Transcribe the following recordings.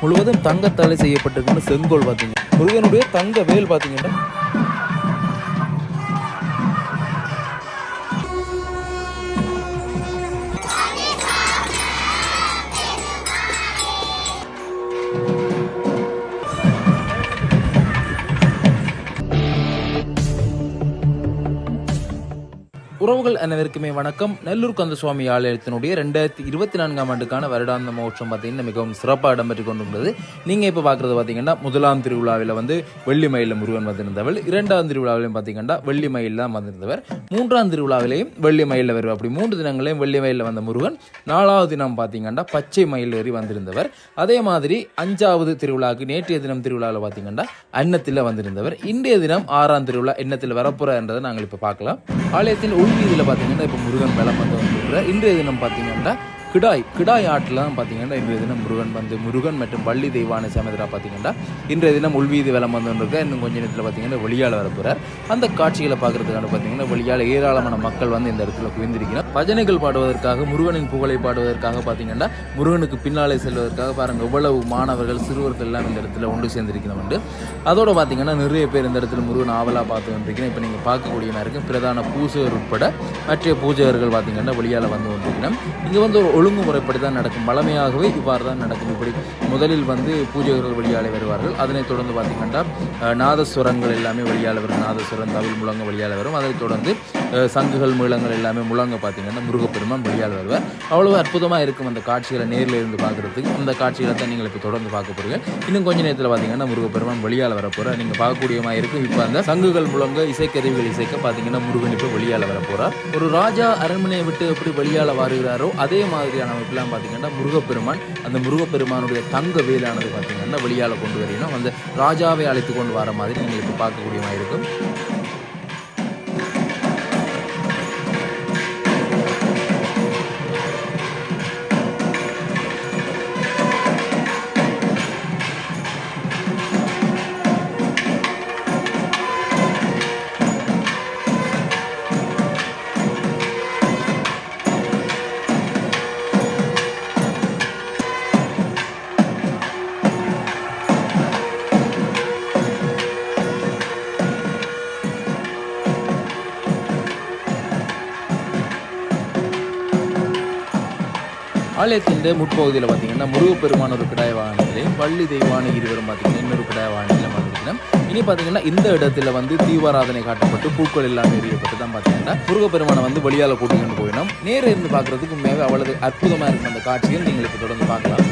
முழுவதும் தங்கத்தாலே செய்யப்பட்டிருக்கிற செங்கோல் பார்த்தீங்க. முருகனுடைய தங்க வேல் பார்த்தீங்கன்னா உறவுகள் அனைவருக்குமே வணக்கம். நெல்லூர் கந்தசுவாமி ஆலயத்தினுடைய ரெண்டாயிரத்தி இருபத்தி நான்காம் ஆண்டுக்கான வருடாந்த மகோற்சவம் பார்த்தீங்கன்னா மிகவும் சிறப்பாக இடம்பெற்று கொண்டுள்ளது நீங்கள் இப்போ பார்க்குறது பார்த்தீங்கன்னா முதலாம் திருவிழாவில் வந்து வெள்ளி மயிலில் முருகன் வந்திருந்தவர் இரண்டாம் திருவிழாவிலையும் பார்த்தீங்கன்னா வெள்ளி மயில் தான் வந்திருந்தவர் மூன்றாம் திருவிழாவிலையும் வெள்ளி மயிலில் வருவார். அப்படி மூன்று தினங்களையும் வெள்ளி மயிலில் வந்த முருகன் நாலாவது தினம் பார்த்தீங்கன்னா பச்சை மயில் ஏறி வந்திருந்தவர். அதே மாதிரி அஞ்சாவது திருவிழாவுக்கு நேற்றைய தினம் திருவிழாவில் பார்த்தீங்கன்னா அன்னத்தில் வந்திருந்தவர். இன்றைய தினம் ஆறாம் திருவிழா எண்ணத்தில் வரப்போறன்றதை நாங்கள் இப்போ பார்க்கலாம். ஆலயத்தின் இதில் பார்த்தீங்கன்னா இப்போ முருகன் மேலே வந்து வந்துருக்கிறார். இன்றைய தினம் பார்த்தீங்கன்னா கிடாய் கிடாய் ஆட்டில் தான் பார்த்தீங்கன்னா இன்றைய தினம் முருகன் வந்து முருகன் மற்றும் வள்ளி தெய்வான சமேதரா பார்த்தீங்கன்னா இன்றைய தினம் உள்வீதி வேலம் வந்து இன்னும் கொஞ்ச நேரத்தில் பார்த்தீங்கன்னா வெளியால் வரப்போகிறார் அந்த காட்சிகளை பார்க்கறதுக்கான பார்த்தீங்கன்னா வெளியால் ஏராளமான மக்கள் வந்து இந்த இடத்துல குவிந்திருக்கிறார். பஜனைகள் பாடுவதற்காக முருகனின் புகழை பாடுவதற்காக பார்த்தீங்கன்னா முருகனுக்கு பின்னாலே செல்வதற்காக பாருங்கள் எவ்வளவு மாணவர்கள் சிறுவர்கள் எல்லாம் இந்த இடத்துல ஒன்று சேர்ந்திருக்கிறோம் உண்டு அதோடு பார்த்தீங்கன்னா நிறைய பேர் இந்த இடத்துல முருகன் ஆவலாக பார்த்து கொண்டிருக்கிறேன் இப்போ நீங்கள் பார்க்கக்கூடிய மாதிரி பிரதான பூசகர் உட்பட மற்ற பூஜகர்கள் பார்த்தீங்கன்னா வெளியால் வந்து கொண்டிருக்கிறோம் இங்கே வந்து ஒரு ஒழுங்குமுறைப்படி தான் நடக்கும். வளமையாகவே இவ்வாறு தான் நடக்கும் இப்படி முதலில் வந்து பூஜகர்கள் வெளியாலே வருவார்கள். அதனைத் தொடர்ந்து பார்த்தீங்கன்னா நாதஸ்வரங்கள் எல்லாமே வெளியால் வரும். நாதஸ்வரம் தவில் முழங்க வெளியால் வரும். அதைத் தொடர்ந்து சங்குகள் மீளங்கள் எல்லாமே முழங்க பார்த்தீங்கன்னா முருகப்பெருமான் வெளியால் வருவார். அவ்வளவு அற்புதமாக இருக்கும் அந்த காட்சிகளை நேரில் இருந்து பார்க்குறதுக்கு. அந்த காட்சிகளை தான் நீங்கள் இப்போ தொடர்ந்து பார்க்க போறீங்க. இன்னும் கொஞ்ச நேரத்தில் பார்த்தீங்கன்னா முருகப்பெருமான் வெளியால் வரப்போகிறார் நீங்கள் பார்க்கக்கூடியமா இருக்கும். இப்போ அந்த சங்குகள் முழங்க இசைக்கருவிகள் இசைக்க பார்த்தீங்கன்னா முருகன் இப்போ வெளியால் வரப்போகிறார் ஒரு ராஜா அரண்மனையை விட்டு எப்படி வெளியால் வருகிறாரோ அதே மாதிரியான அமைப்பெல்லாம் பார்த்தீங்கன்னா முருகப்பெருமான் அந்த முருகப்பெருமானுடைய தங்க வேலானது பார்த்தீங்கன்னா வெளியால் கொண்டு வரீங்கன்னா அந்த ராஜாவை அழைத்து கொண்டு வர மாதிரி நீங்கள் இப்போ பார்க்கக்கூடியமா இருக்கும். ஆலயத்தின் முற்பகுதியில் பார்த்தீங்கன்னா முருகப்பெருமான ஒரு கிடாய வாகனத்திலையும் பள்ளி தெய்வான இருவரும் பார்த்தீங்கன்னா இன்னொரு கிடாய வாகனத்தில் வந்திருக்கணும் இனி பார்த்தீங்கன்னா இந்த இடத்துல வந்து தீபாராதனை காட்டப்பட்டு பூக்கள் எல்லாம் எரியப்பட்டு தான் பார்த்தீங்கன்னா முருகப்பெருமானை வந்து வெளியால் கூட்டிகிட்டு போயிடும் நேரில் இருந்து பார்க்கறதுக்கு உண்மையாகவே அவ்வளவு அற்புதமாக இருக்கும் அந்த காட்சியை நீங்கள் இப்போ தொடர்ந்து பார்க்கலாம்.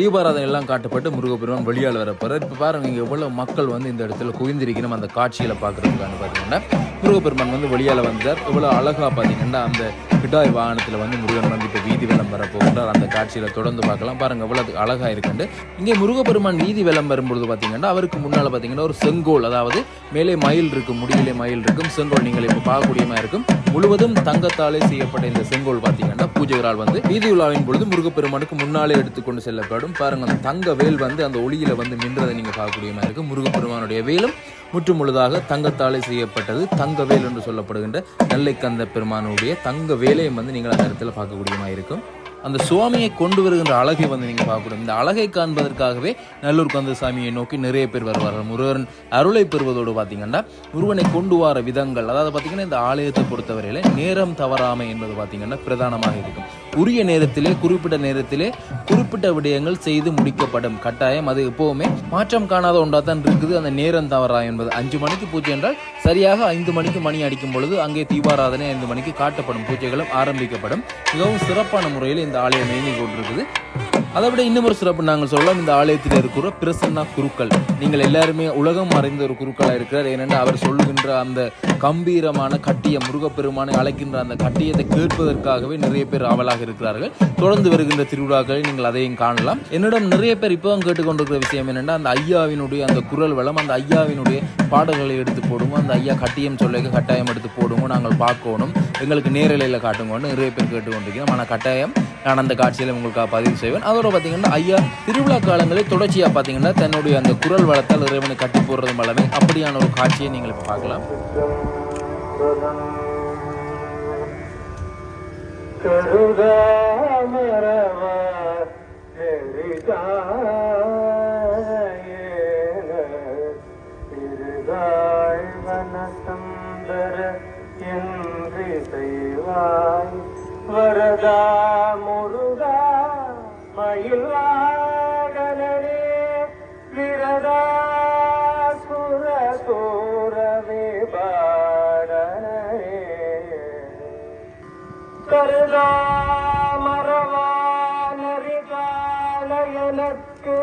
தீபாராதனை எல்லாம் காட்டப்பட்டு முருகப்பெருமான் வெளியால் வரப்போறார். இப்போ பாருங்கள் இங்கே எவ்வளோ மக்கள் வந்து இந்த இடத்துல குவிந்திருக்கணும் அந்த காட்சிகளை பார்க்குறதுக்கான பார்த்தீங்கன்னா முருகப்பெருமான் வந்து வெளியால் வந்தார். இவ்வளோ அழகாக பார்த்தீங்கன்னா அந்த கிடாய் வாகனத்தில் வந்து முருகன் வந்து இப்போ வீதி விளம்பரம் வரப்போகின்றார் அந்த காட்சியில் தொடர்ந்து பார்க்கலாம். பாருங்க இவ்வளோ அழகாக இருக்குண்டு. இங்கே முருகப்பெருமான் வீதி விளம்பரம் பொழுது பார்த்தீங்கன்னா அவருக்கு முன்னால் பார்த்தீங்கன்னா ஒரு செங்கோல் அதாவது மேலே மயில் இருக்கும் முடியிலே மயில் இருக்கும் செங்கோல் நீங்கள் இப்போ பார்க்கக்கூடியமா இருக்கும். முழுவதும் தங்கத்தாலே செய்யப்பட்ட இந்த செங்கோல் பார்த்தீங்கன்னா பூஜைகளால் வந்து வீதி உலாவின் பொழுது முருகப்பெருமானுக்கு முன்னாலே எடுத்துக்கொண்டு செல்லப்படும். பாருங்க அந்த தங்க வேல் வந்து அந்த ஒளியில வந்து நின்றதை நீங்க பார்க்கக்கூடியமா இருக்கு முருகப்பெருமானுடைய வேலும் முற்றுமுழுதாக தங்கத்தாலே செய்யப்பட்டது. தங்க வேல் என்று சொல்லப்படுகின்ற நெல்லைக்கந்த பெருமானுடைய தங்க வேலையும் வந்து நீங்கள் அந்த இடத்துல பார்க்கக்கூடியமாக இருக்கும். அந்த சுவாமியை கொண்டு வருகின்ற அழகை வந்து நீங்கள் பார்க்கணும். இந்த அழகை காண்பதற்காகவே நல்லூர் கந்தசாமியை நோக்கி நிறைய பேர் வருவார்கள். முருகன் அருளை பெறுவதோடு பார்த்தீங்கன்னா முருகனை கொண்டு வர விதங்கள் அதாவது பார்த்தீங்கன்னா இந்த ஆலயத்தை பொறுத்தவரையில் நேரம் தவறாமை என்பது பார்த்தீங்கன்னா பிரதானமாக இருக்கும். உரிய நேரத்திலே குறிப்பிட்ட நேரத்திலே குறிப்பிட்ட விடயங்கள் செய்து முடிக்கப்படும். கட்டாயம் அது எப்போவுமே மாற்றம் காணாத ஒன்றா தான் இருக்குது. அந்த நேரம் தவறா என்பது. அஞ்சு மணிக்கு பூஜை என்றால் சரியாக ஐந்து மணிக்கு மணி அடிக்கும் பொழுது அங்கே தீபாராதனை ஐந்து மணிக்கு காட்டப்படும். பூஜைகளும் ஆரம்பிக்கப்படும். மிகவும் சிறப்பான முறையில் இந்த ஆலயம் இயங்கிக் கொண்டிருக்குது. அதை விட இன்னும் ஒரு சிறப்பு நாங்கள் சொல்லலாம் இந்த ஆலயத்தில் இருக்கிற பிரசன்னா குருக்கள். நீங்கள் எல்லாருமே உலகம் மறைந்த ஒரு குருக்களாக இருக்கிறார். ஏனென்றால் அவர் சொல்லுகின்ற அந்த கம்பீரமான கட்டிய முருகப்பெருமானை அழைக்கின்ற அந்த கட்டியத்தை கேட்பதற்காகவே நிறைய பேர் ஆவலாக இருக்கிறார்கள். தொடர்ந்து வருகின்ற திருவிழாக்களை நீங்கள் அதையும் காணலாம். என்னிடம் நிறைய பேர் இப்போவும் கேட்டுக்கொண்டிருக்கிற விஷயம் என்னென்னா அந்த ஐயாவினுடைய அந்த குரல் வளம் அந்த ஐயாவினுடைய பாடல்களை எடுத்து போடுவோம். அந்த ஐயா கட்டியம் சொல்லிக்க கட்டாயம் எடுத்து போடுவோம். நாங்கள் பார்க்கணும். எங்களுக்கு நேரலையில் காட்டுங்கன்னு நிறைய பேர் கேட்டுக்கொண்டிருக்கிறோம். ஆனால் கட்டாயம் நான் அந்த காட்சியில் உங்களுக்காக பதிவு செய்வேன். அதோட பார்த்தீங்கன்னா ஐயா திருவிழா காலங்களில் தொடர்ச்சியாக பார்த்தீங்கன்னா தன்னுடைய அந்த குரல் வளத்தால் இறைவனை கட்டி போடுறது மூலமே அப்படியான ஒரு காட்சியை நீங்கள் இப்போ பார்க்கலாம். கருதாமரவா மரவானரிகால எனக்கு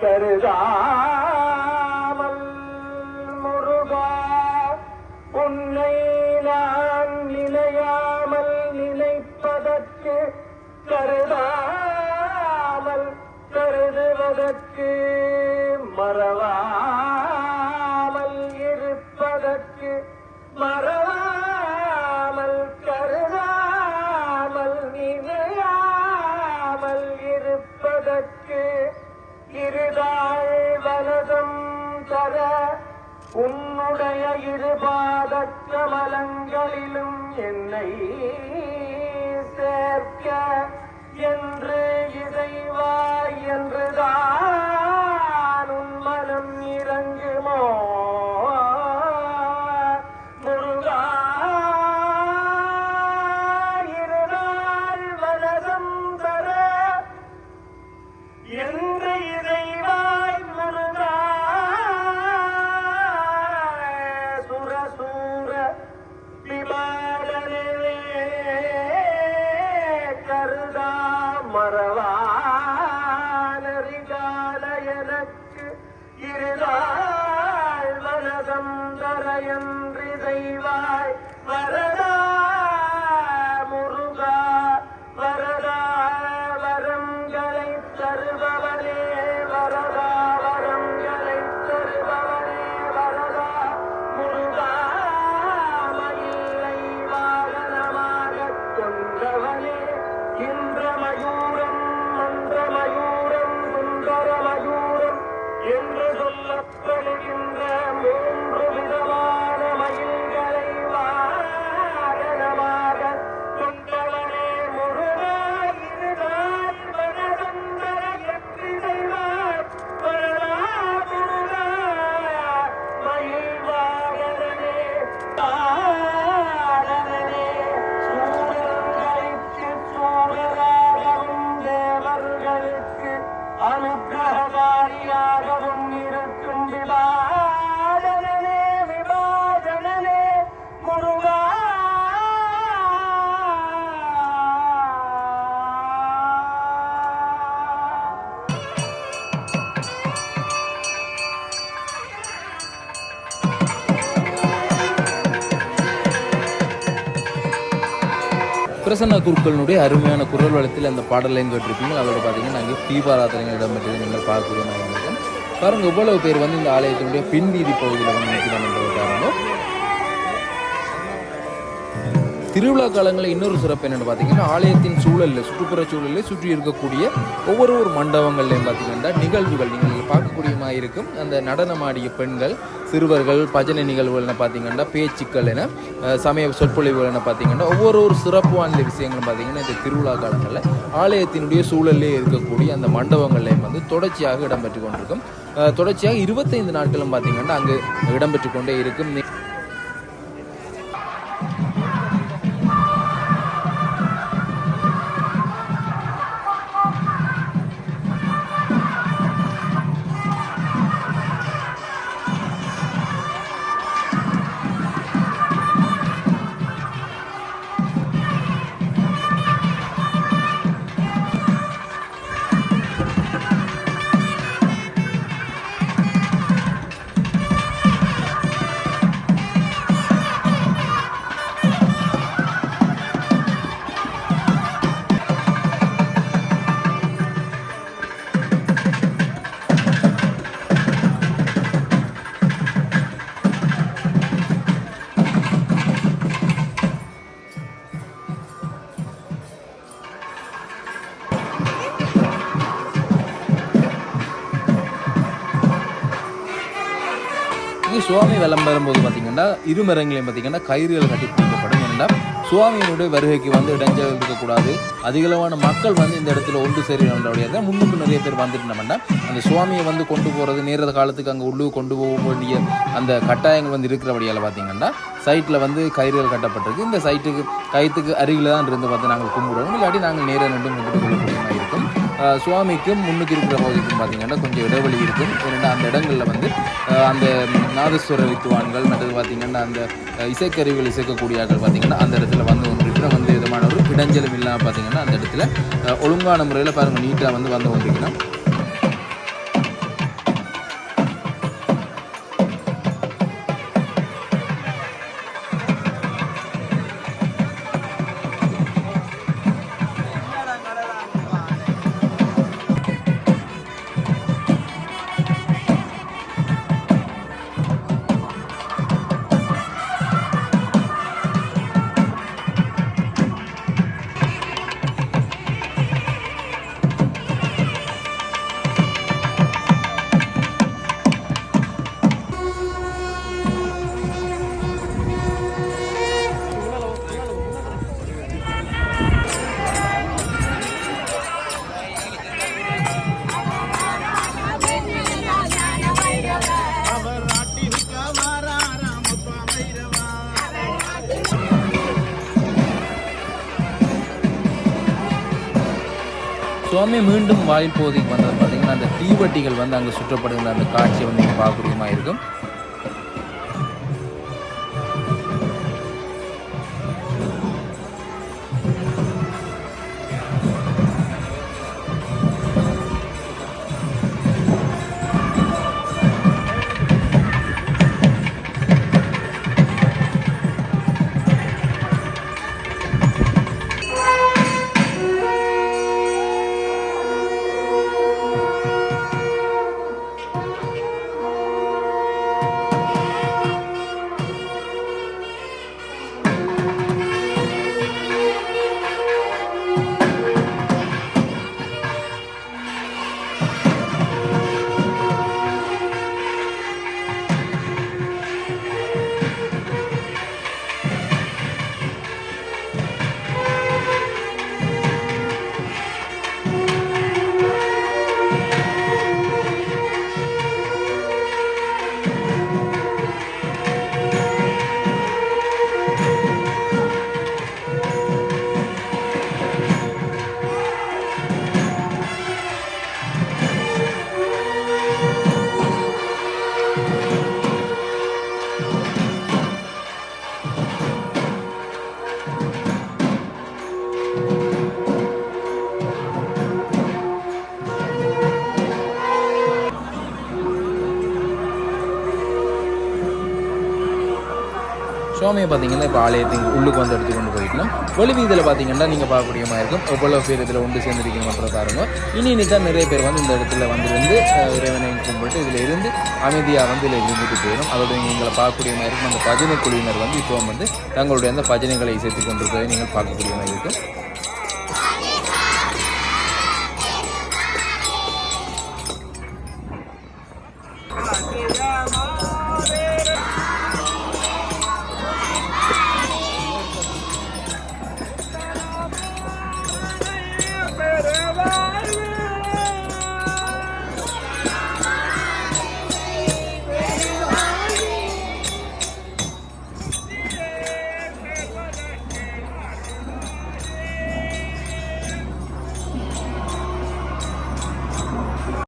கருதாமல் முருகா உன்னை நான் நினையாமல் நினைப்பதற்கு கருதாமல் கருதுவதற்கு மறவாமல் இருப்பதற்கு மற உன்னுடைய இருபாத கமலங்களிலும் என்னை சேர்க்க என்று இதை வனதம் செய்வாய் தெய்வாய் வரதா பிரசன்ன குருக்களினுடைய அருமையான குரல் வளத்தில் அந்த பாடலையும் கேட்டிருப்பீங்க. அதோட பார்த்தீங்கன்னா நாங்கள் தீபாராதனைகள் இடம்பெற்றது நீங்கள் பார்க்கக்கூடிய நான் பாருங்கள் பாருங்க இவ்வளவு பேர் வந்து இந்த ஆலயத்தினுடைய பின்வீதி பகுதியில் வந்து நிற்கிறாங்க. திருவிழா காலங்களில் இன்னொரு சிறப்பு என்னென்னு பார்த்தீங்கன்னா ஆலயத்தின் சூழலில் சுற்றுப்புற சூழலில் சுற்றி இருக்கக்கூடிய ஒவ்வொரு ஒரு மண்டபங்கள்லையும் பார்த்தீங்கன்னா நிகழ்வுகள் நீங்கள் பார்க்கக்கூடிய மாதிரி இருக்கும். அந்த நடனமாடிய பெண்கள் சிறுவர்கள் பஜனை நிகழ்வுகள்னு பார்த்தீங்கன்னா பேச்சுக்கள் என சமய சொற்பொழிவுகள் என பார்த்தீங்கன்னா ஒவ்வொரு ஒரு சிறப்பு வாய்ந்த விஷயங்களும் பார்த்தீங்கன்னா இந்த திருவிழா காலங்களில் ஆலயத்தினுடைய சூழலிலே இருக்கக்கூடிய அந்த மண்டபங்கள்லையும் வந்து தொடர்ச்சியாக இடம்பெற்று கொண்டிருக்கும். தொடர்ச்சியாக இருபத்தைந்து நாட்களும் பார்த்தீங்கன்னா அங்கு இடம்பெற்று கொண்டே இருக்கும். சுவாமி வலம் வரும்போது பார்த்தீங்கன்னா இருமரங்களையும் பார்த்தீங்கன்னா கயிறுகள் கட்டி பிடிக்கப்படும். ஏன்னா சுவாமியினுடைய வருகைக்கு வந்து இடைஞ்சல் இருக்கக்கூடாது. அதிகளவான மக்கள் வந்து இந்த இடத்துல ஒன்று சேரணுடைய முன்னுக்கு நிறைய பேர் வந்துட்டோம்னா அந்த சுவாமியை வந்து கொண்டு போகிறது நேர காலத்துக்கு அங்கே உள்ளுக்கு கொண்டு போக வேண்டிய அந்த கட்டாயங்கள் வந்து இருக்கிறபடியால் பார்த்தீங்கன்னா சைட்டில் வந்து கயிறுகள் கட்டப்பட்டிருக்கு. இந்த சைட்டுக்கு கயிற்றுக்கு அருகில் தான் இருந்து பார்த்து நாங்கள் கும்பிடுவோம் இல்லாட்டி நாங்கள் நேராக நின்று கும்பிட்டு கொள்ளக்கூடியமாக சுவாமிக்கும் முன்னுக்கு இருக்கிற பகுதிக்கும் பார்த்தீங்கன்னா கொஞ்சம் இடைவெளி இருக்கும். ஏன்னா அந்த இடங்களில் வந்து அந்த நாதஸ்வர வித்துவான்கள் மற்றது பார்த்தீங்கன்னா அந்த இசைக்கருவிகள் இசைக்கக்கூடியார்கள் பார்த்தீங்கன்னா அந்த இடத்துல வந்து கொண்டிருக்கிற வந்து விதமான ஒரு இடைஞ்சலும் இல்லாமல் பார்த்தீங்கன்னா அந்த இடத்துல ஒழுங்கான முறையில் பாருங்கள் நீட்டாக வந்து வந்து கொண்டிருக்கணும் சுவாமி மீண்டும் வாயில் பகுதிக்கு வந்தது. பார்த்தீங்கன்னா அந்த தீவட்டிகள் வந்து அங்கே சுற்றப்படுகிற அந்த காட்சியை வந்து நீங்கள் பார்க்கக்கூடியமாக இருக்கும் எல்லாமே பார்த்தீங்கன்னா இப்போ ஆலயத்தின் உள்ளுக்கு வந்து எடுத்து கொண்டு போயிட்டோம் ஒளிவீதியில் பார்த்தீங்கன்னா நீங்கள் பார்க்கக்கூடிய மாதிரி இருக்கும். எவ்வளோ பேர் இதில் ஒன்று சேர்ந்துருக்கீங்கன்ற பாருங்க. இனி இனி தான் நிறைய பேர் வந்து இந்த இடத்துல வந்து இறைவனை கும்பிட்டு இதில் இருந்து அமைதியாக வந்து இதில் இருந்துட்டு போயிடும். அதோட எங்களை பார்க்கக்கூடிய மாதிரி இருக்கும். அந்த பஜனை குழுவினர் வந்து இப்போ வந்து தங்களுடைய அந்த பஜனைகளை சேர்த்து கொண்டு போய் நீங்கள் பார்க்கக்கூடிய மாதிரி இருக்கும்.